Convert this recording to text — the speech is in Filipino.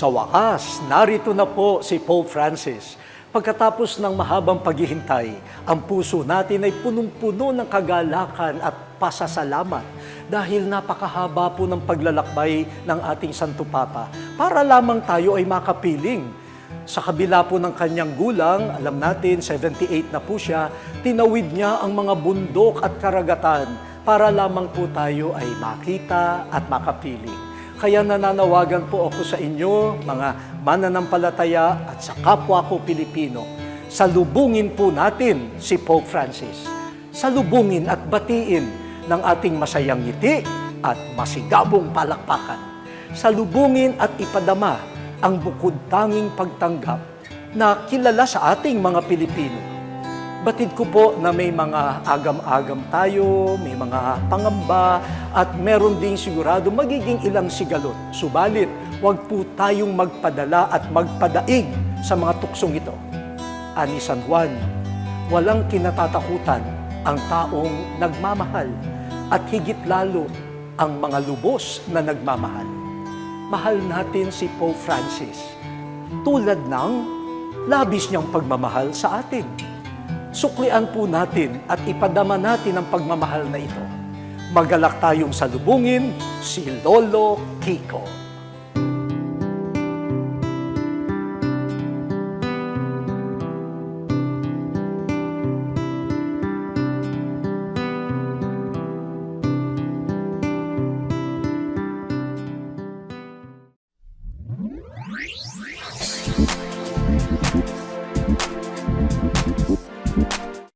Sa wakas, narito na po si Pope Francis. Pagkatapos ng mahabang paghihintay, ang puso natin ay punong-puno ng kagalakan at pasasalamat dahil napakahaba po ng paglalakbay ng ating Santo Papa para lamang tayo ay makapiling. Sa kabila po ng kanyang gulang, alam natin, 78 na po siya, tinawid niya ang mga bundok at karagatan para lamang po tayo ay makita at makapiling. Kaya nananawagan po ako sa inyo, mga mananampalataya at sa kapwa ko Pilipino, salubungin po natin si Pope Francis. Salubungin at batiin ng ating masayang ngiti at masigabong palakpakan. Salubungin at ipadama ang bukod tanging pagtanggap na kilala sa ating mga Pilipino. Batid ko po na may mga agam-agam tayo, may mga pangamba, at meron ding sigurado magiging ilang sigalot. Subalit, huwag po tayong magpadala at magpadaig sa mga tuksong ito. Ani San Juan, walang kinatatakutan ang taong nagmamahal at higit lalo ang mga lubos na nagmamahal. Mahal natin si Pope Francis tulad ng labis niyang pagmamahal sa atin suklian po natin at ipadama natin ang pagmamahal na ito magalak tayong salubungin si Lolo Kiko.